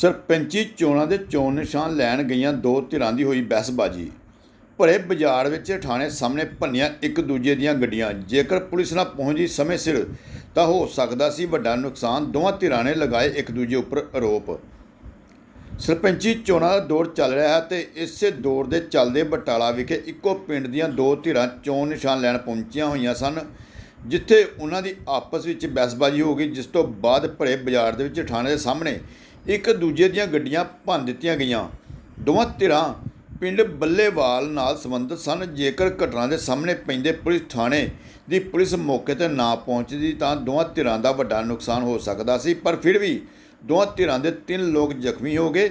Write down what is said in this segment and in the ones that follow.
ਸਰਪੰਚੀ ਚੋਣਾਂ ਦੇ ਚੋਣ ਨਿਸ਼ਾਨ ਲੈਣ ਗਈਆਂ ਦੋ ਧਿਰਾਂ ਦੀ ਹੋਈ ਬਹਿਸਬਾਜ਼ੀ। ਭਰੇ ਬਾਜ਼ਾਰ ਵਿੱਚ ਠਾਣੇ ਸਾਹਮਣੇ ਭੰਨੀਆਂ ਇੱਕ ਦੂਜੇ ਦੀਆਂ ਗੱਡੀਆਂ। ਜੇਕਰ ਪੁਲਿਸ ਨਾ ਪਹੁੰਚੀ ਸਮੇਂ ਸਿਰ, ਤਾਂ ਹੋ ਸਕਦਾ ਸੀ ਵੱਡਾ ਨੁਕਸਾਨ। ਦੋਵਾਂ ਧਿਰਾਂ ਨੇ ਲਗਾਏ ਇੱਕ ਦੂਜੇ ਉੱਪਰ ਆਰੋਪ। ਸਰਪੰਚੀ ਚੋਣਾਂ ਦਾ ਦੌਰ ਚੱਲ ਰਿਹਾ ਹੈ ਤੇ ਇਸੇ ਦੌਰ ਦੇ ਚੱਲਦੇ ਬਟਾਲਾ ਵਿਖੇ ਇੱਕੋ ਪਿੰਡ ਦੀਆਂ ਦੋ ਧਿਰਾਂ ਚੋਣ ਨਿਸ਼ਾਨ ਲੈਣ ਪਹੁੰਚੀਆਂ ਹੋਈਆਂ ਸਨ, ਜਿੱਥੇ ਉਹਨਾਂ ਦੀ ਆਪਸ ਵਿੱਚ ਬਹਿਸਬਾਜ਼ੀ ਹੋ ਗਈ, ਜਿਸ ਤੋਂ ਬਾਅਦ ਭਰੇ ਬਾਜ਼ਾਰ ਦੇ ਵਿੱਚ ਥਾਣੇ ਦੇ ਸਾਹਮਣੇ ਇੱਕ ਦੂਜੇ ਦੀਆਂ ਗੱਡੀਆਂ ਭੰਨ ਦਿੱਤੀਆਂ ਗਈਆਂ। ਦੋਵਾਂ ਧਿਰਾਂ ਪਿੰਡ ਬੱਲੇਵਾਲ ਨਾਲ ਸੰਬੰਧਿਤ ਸਨ। ਜੇਕਰ ਘਟਨਾ ਦੇ ਸਾਹਮਣੇ ਪੈਂਦੇ ਪੁਲਿਸ ਥਾਣੇ ਦੀ ਪੁਲਿਸ ਮੌਕੇ ਤੇ ਨਾ ਪਹੁੰਚਦੀ ਤਾਂ ਦੋਵਾਂ ਧਿਰਾਂ ਦਾ ਵੱਡਾ ਨੁਕਸਾਨ ਹੋ ਸਕਦਾ ਸੀ। ਪਰ ਫਿਰ ਵੀ ਦੋਵਾਂ ਧਿਰਾਂ ਦੇ ਤਿੰਨ ਲੋਕ ਜ਼ਖਮੀ ਹੋ ਗਏ।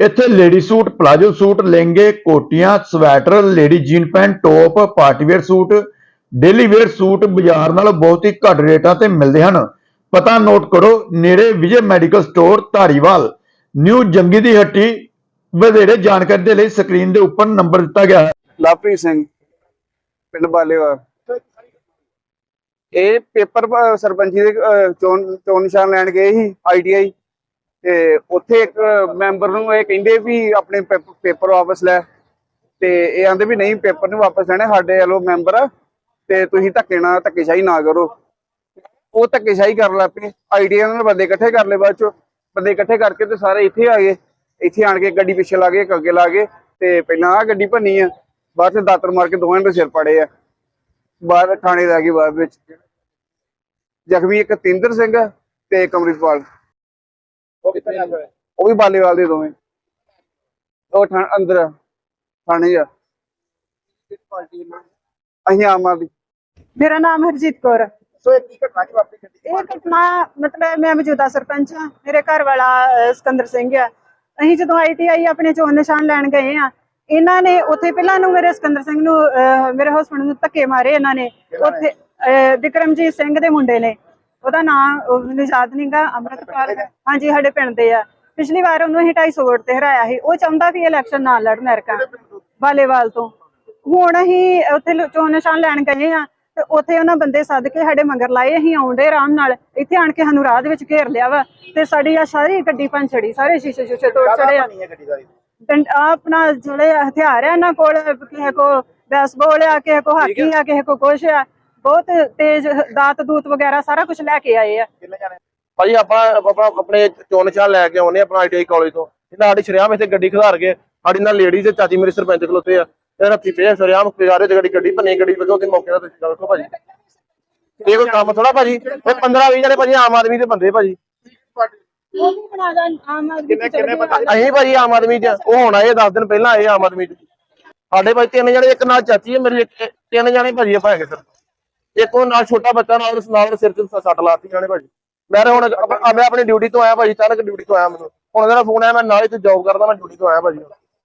ਇੱਥੇ ਲੇਡੀ ਸੂਟ, ਪਲਾਜੋ ਸੂਟ, ਲਹਿੰਗੇ, ਕੋਟੀਆਂ, sweater, lady jean pant, top, party wear suit, daily wear suit ਬਾਜ਼ਾਰ ਨਾਲੋਂ ਬਹੁਤ ਹੀ ਘੱਟ ਰੇਟਾਂ ਤੇ ਮਿਲਦੇ ਹਨ। ਪਤਾ ਨੋਟ ਕਰੋ, ਨੇੜੇ Vijay medical store, Dhariwal. New Jangi ਦੀ ਹੱਟੀ, ਵਧੇਰੇ ਜਾਣਕਾਰੀ ਦੇ ਲਈ ਸਕਰੀਨ ਦੇ ਉੱਪਰ ਨੰਬਰ ਦਿੱਤਾ ਗਿਆ ਹੈ। ਲਵਪ੍ਰੀਤ ਸਿੰਘ, ਪਿੰਡ ਬਾਲੇਵਾਲ। ਇਹ ਪੇਪਰ ਸਰਪੰਚੀ ਦੇ ਚੋਣ ਚੋਣ ਨਿਸ਼ਾਨ ਲੈਣ ਗਏ ਸੀ ਆਈਟੀਆਈ ਤੇ ਉੱਥੇ ਇੱਕ ਮੈਂਬਰ ਨੂੰ ਇਹ ਕਹਿੰਦੇ ਵੀ ਆਪਣੇ ਪੇਪ- ਪੇਪਰ ਵਾਪਸ ਲੈ। ਤੇ ਇਹ ਆਂਦੇ ਵੀ ਨਹੀਂ, ਪੇਪਰ ਨਹੀਂ ਵਾਪਸ ਲੈਣੇ, ਸਾਡੇ ਵੱਲੋਂ ਮੈਂਬਰ। ਆ ਤੇ ਤੁਸੀਂ ਧੱਕੇ ਨਾਲ ਧੱਕੇਸ਼ਾਹੀ ਨਾ ਕਰੋ। ਉਹ ਧੱਕੇਸ਼ਾਹੀ ਕਰਨ ਲੱਗ ਪਏ। ਆਈਡੀਆ ਨਾਲ ਬੰਦੇ ਇਕੱਠੇ ਕਰ ਲਏ ਬਾਅਦ ਚੋਂ। ਬੰਦੇ ਇਕੱਠੇ ਕਰਕੇ ਤੇ ਸਾਰੇ ਇੱਥੇ ਆ ਗਏ। ਇੱਥੇ ਆਣ ਕੇ ਗੱਡੀ ਪਿੱਛੇ ਲਾ ਗਏ, ਇੱਕ ਅੱਗੇ ਲਾ ਗਏ। ਤੇ ਪਹਿਲਾਂ ਆ ਗੱਡੀ ਭੰਨੀ ਆ। ਬਾਅਦ ਚ ਦਾਤਰ ਮਾਰ ਕੇ ਦੋਵਾਂ ਦੇ ਸਿਰ ਪੜੇ ਆ। ਬਾਹਰ ਥਾਣੇ ਲੈ ਗਏ ਬਾਅਦ ਵਿੱਚ। ਜ਼ਖਮੀ ਇੱਕ ਤਿੰਦਰ ਸਿੰਘ ਤੇ ਇੱਕ ਅੰਮ੍ਰਿਤਪਾਲ। ਉਹ ਵੀ ਬਾਲੇਵਾਲ ਦੇ ਦੋਵੇਂ। ਉਹ ਥਾਂ ਅੰਦਰ ਥਾਣੇ ਆ। ਅਸੀਂ ਆਮ ਆਦਮੀ। ਮੇਰਾ ਨਾਮ ਹਰਜੀਤ ਕੌਰ ਹੈ। ਸੋ ਇਹ ਕੀ ਘਟਨਾ ਕਿ ਵਾਪਰੀ ਗੱਡੀ ਇਹ ਘਟਨਾ ਮਤਲਬ ਮੈਂ ਮੌਜੂਦਾ ਸਰਪੰਚ ਹਾਂ। ਮੇਰੇ ਘਰ ਵਾਲਾ ਅਹ, ਸਿਕੰਦਰ ਸਿੰਘ ਆ। ਅਸੀਂ ਜਦੋਂ ਆਈਟੀਆਈ ਆਪਣੇ ਚੋਣ ਨਿਸ਼ਾਨ ਲੈਣ ਗਏ ਆ ਇਹਨਾਂ ਨੇ ਉੱਥੇ ਪਹਿਲਾਂ ਨੂੰ ਮੇਰੇ ਸਿਕੰਦਰ ਸਿੰਘ ਨੂੰ ਅਹ, ਮੇਰੇ ਹਸਬੰਡ ਨੂੰ ਧੱਕੇ ਮਾਰੇ ਇਹਨਾਂ ਨੇ? ਉੱਥੇ ਅਹ, ਵਿਕਰਮਜੀਤ ਸਿੰਘ ਦੇ ਮੁੰਡੇ ਨੇ। ਉਹਦਾ ਨਾਮ ਮੈਨੂੰ ਯਾਦ ਨਹੀਂਗਾ ਅਮਰਤਪਾਲ। ਹਾਂਜੀ ਸਾਡੇ ਪਿੰਡ ਦੇ ਆ। ਪਿਛਲੀ ਵਾਰ ਉਹਨੂੰ ਅਸੀਂ 250 ਵੋਟ ਤੇ ਹਰਾਇਆ ਸੀ। ਉਹ ਚਾਹੁੰਦਾ ਵੀ ਇਲੈਕਸ਼ਨ ਨਾ ਲੜਨ ਐਰਕਾ ਬਾਲੇਵਾਲ ਤੋਂ? ਹੁਣ ਅਸੀਂ ਉੱਥੇ ਚੋਣ ਨਿਸ਼ਾਨ ਲੈਣ ਗਏ ਆ ਤੇ ਉੱਥੇ ਉਹਨਾਂ ਬੰਦੇ ਸੱਦ ਕੇ ਸਾਡੇ ਮਗਰ ਲਾਏ ਅਸੀਂ ਆਉਂਦੇ ਆਰਾਮ ਨਾਲ। ਇੱਥੇ ਆਣ ਕੇ ਸਾਨੂੰ ਰਾਹ ਦੇ ਵਿੱਚ ਘੇਰ ਲਿਆ ਵਾ ਤੇ ਸਾਡੀ ਆ ਸਾਰੀ ਗੱਡੀ ਭੰਨ ਛੜੀ ਸਾਰੇ ਸ਼ੀਸ਼ੇ ਸ਼ੂਸ਼ੇ ਤੋੜ ਛੜੇ ਆ ਆਪਣਾ ਜਿਹੜੇ ਹਥਿਆਰ ਆ ਇਹਨਾਂ ਕੋਲ ਕਿਸੇ ਕੋ ਬੈਸਬਾਲ ਆ ਕਿਸੇ ਕੋ ਹਾਕੀ ਆ ਕਿਸੇ ਕੋ ਕੁਛ ਆ। ਬਹੁਤ ਤੇਜ਼ ਦਾਤ ਦੂਤ ਵਗੈਰਾ ਸਾਰਾ ਕੁਝ ਲੈ ਕੇ ਆਏ ਆ। ਭਾਜੀ ਆਪਾਂ ਆਪਾਂ ਆਪਣੇ ਚੋਣ ਨਿਸ਼ਾਨ ਲੈ ਕੇ ਆਉਨੇ ਆਪਣਾ ਆਈਟੀਆਈ ਕਾਲਜ ਤੋਂ। ਇਹਨਾਂ ਸਾਡੀ ਸ਼ਰਿਆਮ ਇੱਥੇ ਗੱਡੀ ਖਿਲਾਰ ਕੇ ਸਾਡੀ ਨਾਲ ਲੇਡੀਜ਼ ਤੇ ਚਾਚੀ ਮੇਰੇ ਸਰਪੰਚ ਖਲੋਤੇ ਆ। ਤੇ ਰੱਤੀ ਪਏ ਸ਼ਰਿਆਮ ਖਿਲਾਰੇ ਤੇ ਗੱਡੀ ਗੱਡੀ ਭੰਨੀ ਗੱਡੀ ਵਜੋਂ ਤੇ ਮੌਕੇ ਦਾ ਤੁਸੀਂ ਦੇਖੋ ਭਾਜੀ। ਇਹ ਕੋਈ ਕੰਮ ਥੋੜਾ ਭਾਜੀ? ਇਹ 15 20 ਜਣੇ ਭਾਜੀ ਆਮ ਆਦਮੀ ਦੇ ਬੰਦੇ ਭਾਜੀ। ਉਹ ਵੀ ਬਣਾ ਦਾ ਆਮ ਆਦਮੀ ਕਿੰਨੇ ਕਿੰਨੇ ਬੰਦੇ? ਅਸੀਂ ਭਾਜੀ ਆਮ ਆਦਮੀ ਚ ਉਹ ਹੁਣ ਆਏ 10 ਦਿਨ ਪਹਿਲਾਂ ਆਏ ਆਮ ਆਦਮੀ ਚ। ਸਾਡੇ ਭਾਈ ਤਿੰਨ ਜਣੇ ਇੱਕ ਨਾਲ ਚਾਚੀ ਹੈ ਮੇਰੀ ਤਿੰਨ ਜਣੇ ਭਾਜੀ ਆਪਾਂ ਹੈਗੇ ਸਰ ਇੱਕ ਉਹ ਨਾਲ ਛੋਟਾ ਬੱਚਾ ਨਾਲ ਉਸ ਨਾਲ ਸਿਰ ਤੇ ਸੱਟ ਲਾਤੀ ਜਾਣੇ ਭਾਜੀ। ਮੈਂ ਤਾਂ ਹੁਣ ਮੈਂ ਆਪਣੀ ਡਿਊਟੀ ਤੋਂ ਆਇਆ ਭਾਜੀ, ਅਚਾਨਕ ਡਿਊਟੀ ਤੋਂ ਆਇਆ ਮੈਨੂੰ। ਹੁਣ ਮੇਰਾ ਫੋਨ ਆਇਆ, ਮੈਂ ਨਾਲ ਹੀ ਤੇ ਜੌਬ ਕਰਦਾ, ਮੈਂ ਡਿਊਟੀ ਤੋਂ ਆਇਆ ਭਾਜੀ।